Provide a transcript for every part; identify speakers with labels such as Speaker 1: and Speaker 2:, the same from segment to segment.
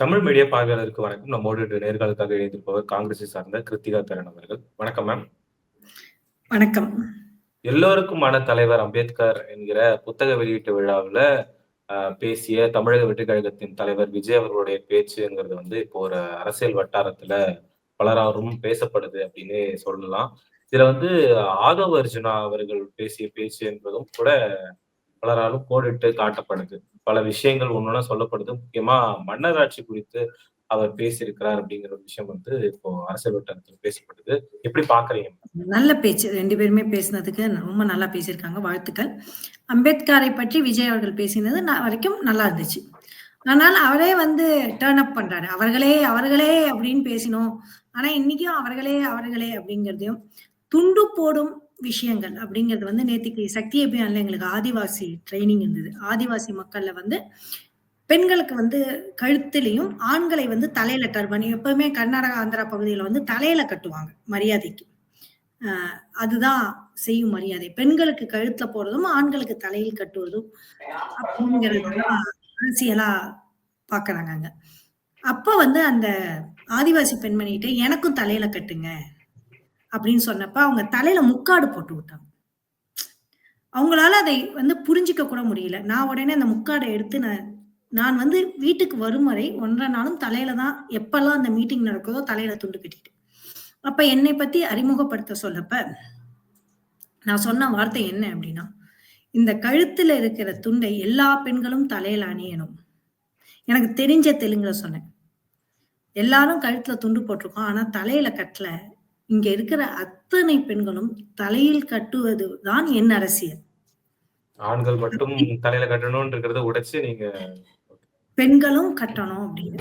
Speaker 1: Tamil media பார்வையாளருக்கு வணக்கம். நம்மோடு நேர்காணலுக்காக இணைந்திருப்பவர் காங்கிரஸை சார்ந்த கிருத்திகா கரண் அவர்கள். வணக்கம் மேம்
Speaker 2: வணக்கம்.
Speaker 1: எல்லோருக்குமான தலைவர் அம்பேத்கர் என்கிற புத்தக வெளியீட்டு விழாவில் பேசிய தமிழக வெற்றி கழகத்தின் தலைவர் விஜய் அவர்களுடைய பேச்சுங்கிறது வந்து இப்போ ஒரு அரசியல் வட்டாரத்துல பலராரும் பேசப்படுது அப்படின்னு சொல்லலாம். இதுல வந்து ஆதவ அர்ஜுனா அவர்கள் பேசிய பேச்சு என்பதும் கூட பலராலும் கோடிட்டு காட்டப்படுது. பல விஷயங்கள் ஒன்னொன்னா சொல்லப்படுது. முக்கியமா மன்னராட்சி குறித்து அவர் பேசியிருக்கிறார் அப்படிங்கிற ஒரு விஷயம் வந்து இப்போ அரசியல் வட்டாரத்தில் பேசப்படுது. எப்படி பாக்குறீங்க?
Speaker 2: நல்ல பேச்சு. ரெண்டு பேருமே பேசினதுக்கு ரொம்ப நல்லா பேசியிருக்காங்க. வாழ்த்துக்கள். அம்பேத்கரை பற்றி விஜய் அவர்கள் பேசினது நான் வரைக்கும் நல்லா இருந்துச்சு. ஆனால் அவரே வந்து டேர்ன் அப் பண்றாரு. அவர்களே அவர்களே அப்படின்னு பேசினோம். ஆனா இன்னைக்கும் அவர்களே அவர்களே அப்படிங்கிறதையும் துண்டு போடும் விஷயங்கள் அப்படிங்கிறது வந்து நேத்திக்கு சக்தி அபியான்ல எங்களுக்கு ஆதிவாசி ட்ரைனிங் இருந்தது. ஆதிவாசி மக்கள்ல வந்து பெண்களுக்கு வந்து கழுத்துலையும் ஆண்களை வந்து தலையில டர்பன் எப்பவுமே கர்நாடகா ஆந்திரா பகுதியில வந்து தலையில கட்டுவாங்க மரியாதைக்கு. அதுதான் செய்யும் மரியாதை. பெண்களுக்கு கழுத்துல போறதும் ஆண்களுக்கு தலையில் கட்டுவதும் அப்படிங்கிறதுலாம் அரசியலா பாக்குறாங்க அப்ப வந்து அந்த ஆதிவாசி பெண்மணிகிட்ட எனக்கும் தலையில கட்டுங்க. அப்படின்னு சொன்னப்ப அவங்க தலையில முக்காடு போட்டு விட்டாங்க அவங்களால அதை வந்து புரிஞ்சிக்க கூட முடியல. நான் உடனே அந்த முக்காடை எடுத்து நான் நான் வந்து வீட்டுக்கு வரும் வரை ஒன்றரை நாளும் தலையில தான் எப்பெல்லாம் அந்த மீட்டிங் நடக்குதோ தலையில துண்டு கட்டிட்டு அப்ப என்னை பத்தி அறிமுகப்படுத்த சொல்லப்ப நான் சொன்ன வார்த்தை என்ன அப்படின்னா இந்த கழுத்துல இருக்கிற துண்டை எல்லா பெண்களும் தலையில அணியணும். எனக்கு தெரிஞ்ச தெலுங்குல சொன்னேன். எல்லாரும் கழுத்துல துண்டு போட்டிருக்கோம் ஆனா தலையில கட்டல. இங்க இருக்கிற அத்தனை பெண்களும் தலையில் கட்டுவது தான் என் அரசியல்.
Speaker 1: ஆண்கள் மட்டும் தலையில கட்டணும்ன்றத உடைச்சு நீங்க
Speaker 2: பெண்களும் கட்டணும் அப்படின்னு.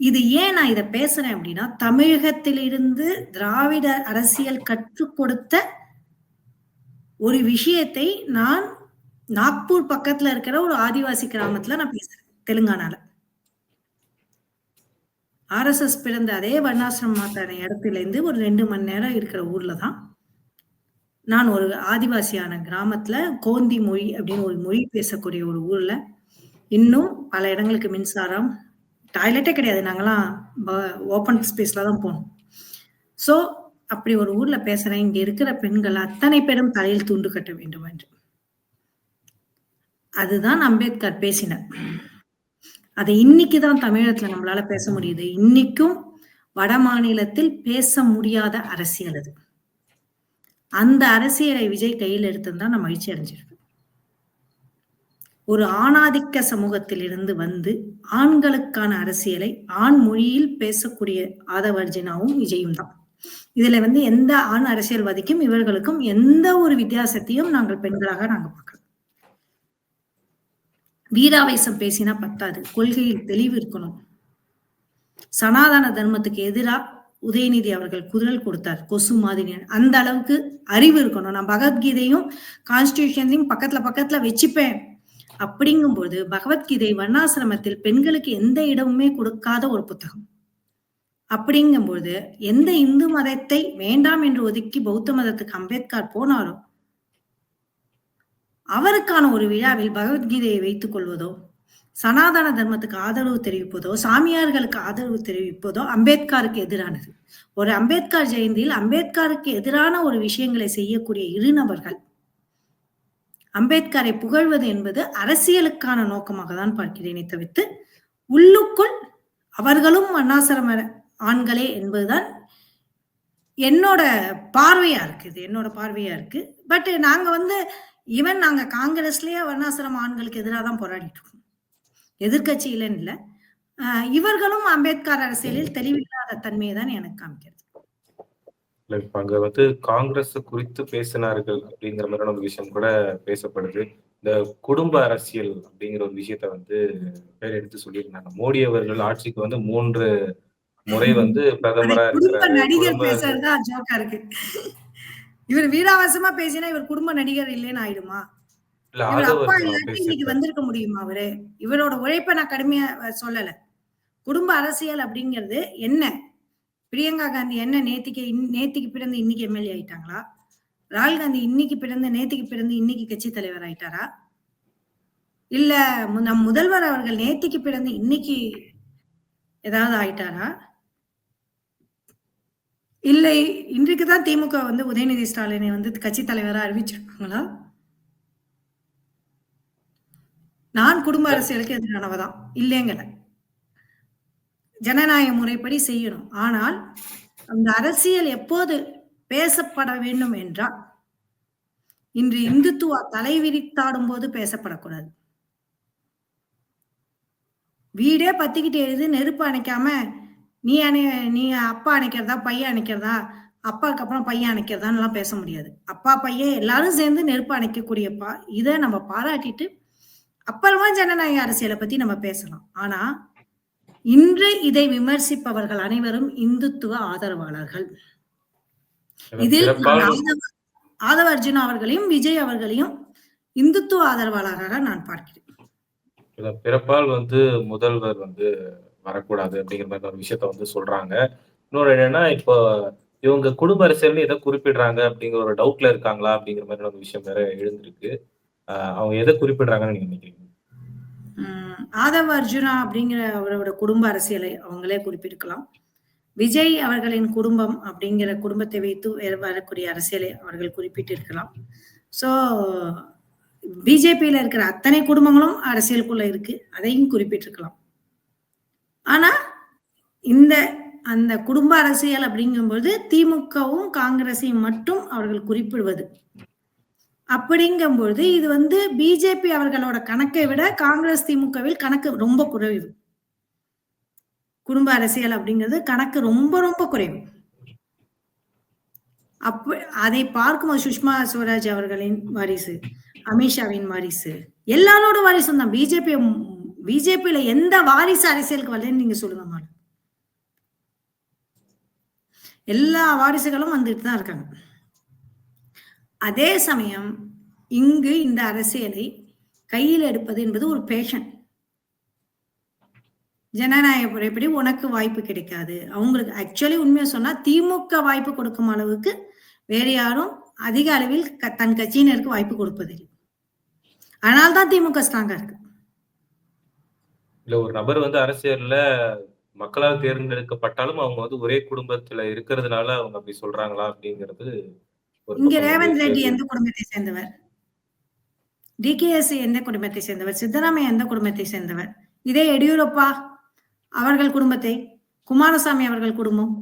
Speaker 2: இது ஏன் நான் இதை பேசுறேன் அப்படின்னா தமிழகத்திலிருந்து திராவிட அரசியல் கற்றுக் கொடுத்த ஒரு விஷயத்தை நான் நாக்பூர் பக்கத்துல இருக்கிற ஒரு ஆதிவாசி கிராமத்துல நான் பேசுறேன் தெலுங்கானால. ஆர்எஸ்எஸ் பிறந்த அதே வர்ணாசிரம் மாத்தான இடத்துல இருந்து ஒரு ரெண்டு மணி நேரம் இருக்கிற ஊர்ல தான் நான் ஒரு ஆதிவாசியான கிராமத்துல கோந்தி மொழி அப்படின்னு ஒரு மொழி பேசக்கூடிய ஒரு ஊர்ல. இன்னும் பல இடங்களுக்கு மின்சாரம் டாய்லெட்டே கிடையாது. நாங்கெல்லாம் ஓப்பன் ஸ்பேஸ்ல தான் போனோம். ஸோ அப்படி ஒரு ஊர்ல பேசுறேன். இங்க இருக்கிற பெண்கள் அத்தனை பேரும் தலையில் துண்டு கட்ட வேண்டும் என்று. அதுதான் அம்பேத்கர் பேசினார் அதை இன்னைக்கு தான் தமிழகத்துல நம்மளால பேச முடியுது. இன்னைக்கும் வட மாநிலத்தில் பேச முடியாத அரசியல் அது. அந்த அரசியலை விஜய் கையில் எடுத்திருந்தா நான் மகிழ்ச்சி அடைஞ்சிருப்பேன். ஒரு ஆணாதிக்க சமூகத்தில் இருந்து வந்து ஆண்களுக்கான அரசியலை ஆண் மொழியில் பேசக்கூடிய ஆதவர்ஜினாவும் விஜயும் தான். இதுல வந்து எந்த ஆண் அரசியல்வாதிக்கும் இவர்களுக்கும் எந்த ஒரு வித்தியாசத்தையும் நாங்கள் பெண்களாக நாங்க பார்க்கலாம் வீராவேசம் பேசினா பத்தாது. கொள்கையில் தெளிவு இருக்கணும். சனாதன தர்மத்துக்கு எதிரா உதயநிதி அவர்கள் குரல் கொடுத்தார். கொசு மாதிரி அந்த அளவுக்கு அறிவு இருக்கணும். நான் பகவத்கீதையும் கான்ஸ்டியூஷன்லையும் பக்கத்துல பக்கத்துல வச்சுப்பேன். அப்படிங்கும்போது பகவத்கீதை வர்ணாசிரமத்தில் பெண்களுக்கு எந்த இடமுமே கொடுக்காத ஒரு புத்தகம். அப்படிங்கும்போது எந்த இந்து மதத்தை வேண்டாம் என்று ஒதுக்கி பௌத்த மதத்துக்கு அம்பேத்கர் போனாலும் அவருக்கான ஒரு விழாவில் பகவத்கீதையை வைத்துக் கொள்வதோ சனாதன தர்மத்துக்கு ஆதரவு தெரிவிப்பதோ சாமியார்களுக்கு ஆதரவு தெரிவிப்பதோ அம்பேத்கருக்கு எதிரானது. ஒரு அம்பேத்கர் ஜெயந்தியில் அம்பேத்கருக்கு எதிரான ஒரு விஷயங்களை செய்யக்கூடிய இரு நபர்கள். அம்பேத்கரை புகழ்வது என்பது அரசியலுக்கான நோக்கமாக தான் பார்க்கிறேனே தவிர்த்து உள்ளுக்குள் அவர்களும் அண்ணாசிரம ஆண்களே என்பதுதான் என்னோட பார்வையா இருக்குது என்னோட பார்வையா இருக்கு பட் நாங்க வந்து ஈவன் நாங்க காங்கிரஸ்லயே வர்ணாசிரம ஆண்களுக்கு எதிராக தான் போராடிட்டு இருக்கோம். எதிர்கட்சியிலன்னு இல்லை. இவர்களும் அம்பேத்கர் அரசியலில் தெளிவில்லாத தன்மையை தான் எனக்கு காமிக்கிறது.
Speaker 1: அங்க வந்து காங்கிரஸ் குறித்து பேசினார்கள் அப்படிங்கிற மாதிரியான ஒரு விஷயம் கூட பேசப்படுது. இந்த குடும்ப அரசியல் அப்படிங்கிற ஒரு விஷயத்த வந்து பேர் எடுத்து சொல்லியிருந்தாங்க. மோடி அவர்கள் ஆட்சிக்கு வந்து மூன்று முறை வந்து பிரதமரா
Speaker 2: நடிகர் பேசுறதுதான் ஜோக்கா இருக்கு. இவர் வீராவாசமா பேசினா இவர் குடும்ப நடிகர் இல்லைன்னு ஆயிடுமா? இவர் அப்பா இல்லாட்டி இன்னைக்கு வந்திருக்க முடியுமா அவரு? இவரோட உழைப்ப நான் கடுமையா சொல்லல. குடும்ப அரசியல் அப்படிங்கிறது என்ன? பிரியங்கா காந்தி என்ன நேத்திக்கு நேத்திக்கு பிறந்து இன்னைக்கு எம்எல்ஏ ஆயிட்டாங்களா? ராகுல் காந்தி இன்னைக்கு பிறந்து நேத்திக்கு பிறந்து இன்னைக்கு கட்சி தலைவர் ஆயிட்டாரா? இல்ல நம் முதல்வர் அவர்கள் நேத்திக்கு பிறந்து இன்னைக்கு ஏதாவது ஆயிட்டாரா? இல்லை, இன்றைக்கு தான் திமுக வந்து உதயநிதி ஸ்டாலினை வந்து கட்சி தலைவராக அறிவிச்சிருக்காங்களா? நான் குடும்ப அரசியலுக்கு எதிரானவதான் இல்லைங்கல. ஜனநாயக முறைப்படி செய்யணும். ஆனால், அந்த அரசியல் எப்போது பேசப்பட வேண்டும் என்றால், இன்று இந்துத்துவா தலைவிரித்தாடும்போது பேசப்படக்கூடாது. வீடே பத்திக்கிட்டு எழுது நெருப்பு அணைக்காம, நீ அணை நீ அப்பா அணைக்கிறதா, பையன் அணைக்கிறதா, அப்பாக்கு அப்புறம் பையன் அணைக்கிறதான்லாம் பேச முடியாது. அப்பா, பையன் எல்லாரும் சேர்ந்து நெருப்பு அணைக்கக்கூடிய பா இத நம்ம பாராட்டிட்டு, அப்புறமா ஜனநாயக அரசியல பத்தி நம்ம பேசலாம். ஆனா, இன்று இதை விமர்சிப்பவர்கள் அனைவரும் இந்துத்துவ ஆதரவாளர்கள். இதில் ஆதவ அர்ஜுனா அவர்களையும், விஜய் அவர்களையும் இந்துத்துவ ஆதரவாளராக நான் பார்க்கிறேன்.
Speaker 1: பிறப்பால் வந்து முதல்வர் வந்து வரக்கூடாது அப்படிங்கிற மாதிரி ஒரு விஷயத்த வந்து சொல்றாங்க. இன்னொரு என்னன்னா, இப்போ இவங்க குடும்ப அரசியல் எதை குறிப்பிடுறாங்க அப்படிங்கிற ஒரு டவுட்ல இருக்காங்களா? அப்படிங்கிற மாதிரி ஒரு விஷயம் வேற எழுந்திருக்கு. அவங்க எதை குறிப்பிடுறாங்கன்னு நீங்க நினைக்கிறீங்க?
Speaker 2: ஆதவ அர்ஜுனா அப்படிங்கிற அவரோட குடும்ப அரசியலை அவங்களே குறிப்பிட்டுக்கலாம். விஜய் அவர்களின் குடும்பம் அப்படிங்கிற குடும்பத்தை வைத்து வரக்கூடிய அரசியலை அவர்கள் குறிப்பிட்டிருக்கலாம். ஸோ, பிஜேபியில இருக்கிற அத்தனை குடும்பங்களும் அரசியலுக்குள்ள இருக்கு. அதையும் குறிப்பிட்டிருக்கலாம். ஆனா, இந்த அந்த குடும்ப அரசியல் அப்படிங்கும்போது திமுகவும், காங்கிரஸையும் மட்டும் அவர்கள் குறிப்பிடுவது. அப்படிங்கும்பொழுது இது வந்து பிஜேபி அவர்களோட கணக்கை விட காங்கிரஸ், திமுகவில் கணக்கு ரொம்ப குறைவு. குடும்ப அரசியல் அப்படிங்கிறது கணக்கு ரொம்ப ரொம்ப குறைவு. அப்ப அதை பார்க்கும்போது சுஷ்மா ஸ்வராஜ் அவர்களின் வாரிசு, அமித்ஷாவின் வாரிசு, எல்லாரோட வாரிசும் தான். பிஜேபி பிஜேபியில எந்த வாரிசு அரசியலுக்கு வரலன்னு நீங்க சொல்லுங்க முதல்ல. எல்லா வாரிசுகளும் வந்துட்டு தான் இருக்காங்க. அதே சமயம் இங்கு இந்த அரசியலை கையில் எடுப்பது என்பது ஒரு பேஷன். ஜனநாயக முறைப்படி உனக்கு வாய்ப்பு கிடைக்காது. அவங்களுக்கு ஆக்சுவலி உண்மையை சொன்னா திமுக வாய்ப்பு கொடுக்கும் அளவுக்கு வேற யாரும் அதிக அளவில் க தன் கட்சியினருக்கு வாய்ப்பு கொடுப்பதில்லை. அதனால தான் திமுக ஸ்ட்ராங்கா இருக்கு.
Speaker 1: இல்ல ஒரு நபர் வந்து அரசியல்ல மக்களால் தேர்ந்தெடுக்கப்பட்டாலும் அவங்க வந்து ஒரே குடும்பத்துல இருக்கிறதுனால அவங்க அப்படி சொல்றாங்களா? அப்படிங்கிறது
Speaker 2: இங்க ரேவந்த் ரெட்டி. எந்த குடும்பத்தை சேர்ந்தவர்? டிகேஎஸ் எந்த குடும்பத்தை சேர்ந்தவர்? சித்தராமையா எந்த குடும்பத்தை சேர்ந்தவர்? இதே எடியூரப்பா அவர்கள் குடும்பத்தை, குமாரசாமி அவர்கள் குடும்பம்,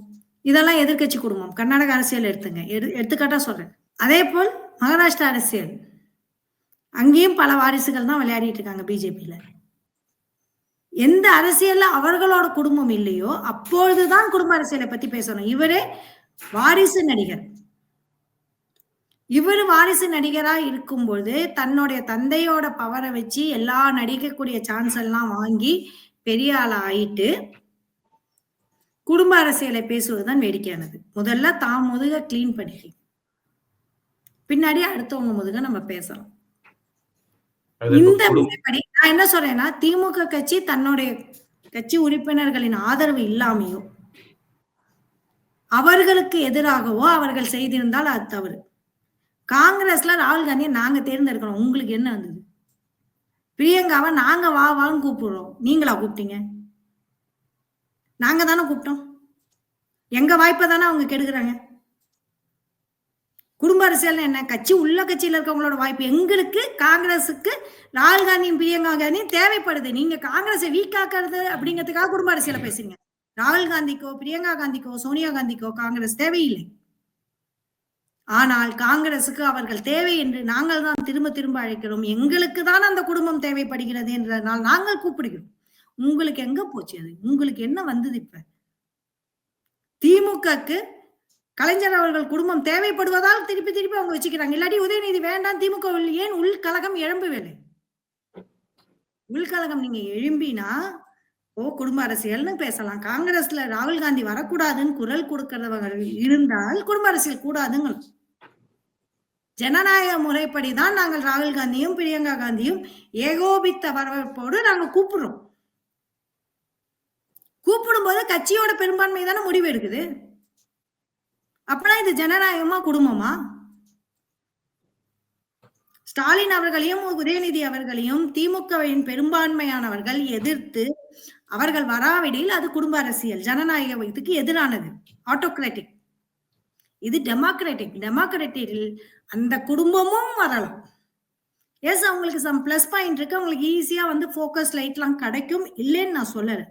Speaker 2: இதெல்லாம் எதிர்க்கட்சி குடும்பம். கர்நாடக அரசியல் எடுத்துங்க. எடு எடுத்துக்காட்டா சொல்றேன். அதேபோல் மகாராஷ்டிரா அரசியல். அங்கேயும் பல வாரிசுகள் தான் விளையாடிட்டு இருக்காங்க பிஜேபியில. எந்த அரசியல்ல அவர்களோட குடும்பம் இல்லையோ, அப்பொழுதுதான் குடும்ப அரசியலை பத்தி பேசணும். இவரே வாரிசு நடிகர். இவரு வாரிசு நடிகரா இருக்கும்பொழுது, தன்னுடைய தந்தையோட பவர வச்சு எல்லா நடிக்கக்கூடிய சான்ஸ் எல்லாம் வாங்கி பெரிய ஆளா ஆயிட்டு குடும்ப அரசியலை பேசுவதுதான் வேடிக்கையானது. முதல்ல தான் முதுக கிளீன் பண்ணிக்க. பின்னாடி அடுத்தவங்க முதுக நம்ம பேசலாம். இந்த முறைப்படி நான் என்ன சொல்றேன்னா, திமுக கட்சி தன்னுடைய கட்சி உறுப்பினர்களின் ஆதரவு இல்லாமையோ, அவர்களுக்கு எதிராகவோ அவர்கள் செய்திருந்தால் அது தவறு. காங்கிரஸ்ல ராகுல் காந்தியை நாங்க தேர்ந்தெடுக்கிறோம். உங்களுக்கு என்ன வந்தது? பிரியங்காவை நாங்க வா வான்னு கூப்பிடுறோம். நீங்களா கூப்பிட்டீங்க? நாங்க தானே கூப்பிட்டோம். எங்க வாய்ப்பை தானே அவங்க கெடுக்குறாங்க. குடும்ப அரசியல்னா என்ன? கட்சி உள்ள கட்சியில இருக்கவங்களோட வாய்ப்பு. எங்களுக்கு காங்கிரஸுக்கு ராகுல் காந்தியும், பிரியங்கா காந்தியும் தேவைப்படுது. நீங்க காங்கிரஸ வீக் ஆக்குறது அப்படிங்கிறதுக்காக குடும்ப அரசியல பேசுறீங்க. ராகுல் காந்திக்கோ, பிரியங்கா காந்திக்கோ, சோனியா காந்திக்கோ காங்கிரஸ் தேவையில்லை. ஆனால் காங்கிரசுக்கு அவர்கள் தேவை என்று நாங்கள் தான் திரும்ப திரும்ப அழைக்கிறோம். எங்களுக்கு தான் அந்த குடும்பம் தேவைப்படுகிறது என்றதனால் நாங்கள் கூப்பிடுகிறோம். உங்களுக்கு எங்க போச்சு அது? உங்களுக்கு என்ன வந்தது இப்ப? திமுகக்கு கலைஞர் அவர்கள் குடும்பம் தேவைப்படுவதால் திருப்பி திருப்பி அவங்க வச்சுக்கிறாங்க. இல்லாட்டி உதயநிதி வேண்டாம் திமுகவில் ஏன் உள்கலகம் எழும்பவில்லை? உள்கலகம் நீங்க எழும்பினா, ஓ குடும்ப அரசியல்னு பேசலாம். காங்கிரஸ்ல ராகுல் காந்தி வரக்கூடாதுன்னு குரல் கொடுக்கிறவங்க இருந்தால் குடும்ப அரசியல் கூடாதுங்க ஜனநாயக முறைப்படி தான் நாங்கள் ராகுல் காந்தியும், பிரியங்கா காந்தியும் ஏகோபித்த வரவேற்போடு நாங்க கூப்பிடுறோம். கூப்பிடும்போது கட்சியோட பெரும்பான்மை தானே முடிவு எடுக்குது. அப்பனா இது ஜனநாயகமா, குடும்பமா? ஸ்டாலின் அவர்களையும் உதயநிதி அவர்களையும் திமுகவின் பெரும்பான்மையானவர்கள் எதிர்த்து அவர்கள் வராவிடில் அது குடும்ப அரசியல் ஜனநாயக இதுக்கு எதிரானது. ஆட்டோகிராட்டிக் இது டெமோக்ராட்டிக் டெமோக்ராட்டிக்கில் அந்த குடும்பமும் வரலாம். எஸ் அவங்களுக்கு சம் பிளஸ் பாயிண்ட் இருக்கு. அவங்களுக்கு ஈஸியா வந்து ஃபோக்கஸ் லைட்லாம் கிடைக்கும். இல்லைன்னு நான் சொல்லல.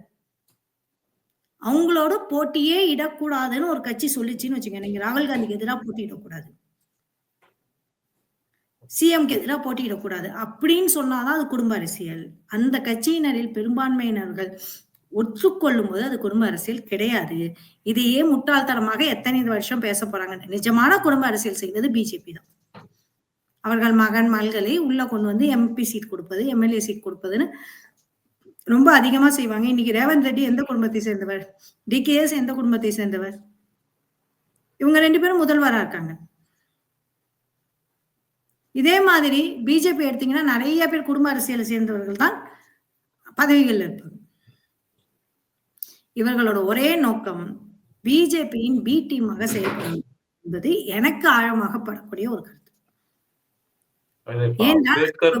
Speaker 2: அவங்களோட போட்டியே இடக்கூடாதுன்னு ஒரு கட்சி சொல்லிச்சுன்னு வச்சுக்கோங்க. நீங்க ராகுல் காந்திக்கு எதிராக போட்டியிடக்கூடாது சிஎம்க்கு எதிராக போட்டியிடக்கூடாது அப்படின்னு சொன்னாதான் அது குடும்ப அரசியல். அந்த கட்சியினரில் பெரும்பான்மையினர்கள் ஒற்றுக்கொள்ளும் போது அது குடும்ப அரசியல் கிடையாது. இதையே முட்டாள்தனமாக எத்தனை வருஷம் பேச போறாங்க. நிஜமான குடும்ப அரசியல் செய்தது பிஜேபி தான். அவர்கள் மகன் மல்களை உள்ள கொண்டு வந்து எம்பி சீட் கொடுப்பது எம்எல்ஏ சீட் கொடுப்பதுன்னு ரொம்ப அதிகமா செய்வாங்க. இன்னைக்கு ரேவந்த் ரெட்டி எந்த குடும்பத்தை சேர்ந்தவர்? டிகேஎஸ் எந்த குடும்பத்தை சேர்ந்தவர்? இவங்க ரெண்டு பேரும் முதல்வரா இருக்காங்க. இதே மாதிரி பிஜேபி எடுத்தீங்கன்னா நிறைய பேர் குடும்ப அரசியலை சேர்ந்தவர்கள் தான் பதவிகள் இருப்பாங்க. இவர்களோட ஒரே நோக்கம் பிஜேபியின் பி டீமாக செயல்படும் என்பது எனக்கு ஆழமாக படக்கூடிய ஒரு கருத்து. ஏன்னா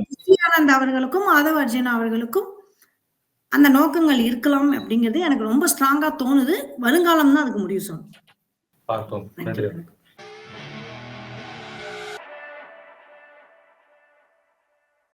Speaker 2: புத்தியானந்த் அவர்களுக்கும் மாதவ அர்ஜுனா அவர்களுக்கும் அந்த நோக்கங்கள் இருக்கலாம் அப்படிங்கிறது எனக்கு ரொம்ப ஸ்ட்ராங்கா தோணுது. வருங்காலம் தான் அதுக்கு முடிவு சொல்லும்
Speaker 1: பார்ப்போம்.
Speaker 2: நன்றி.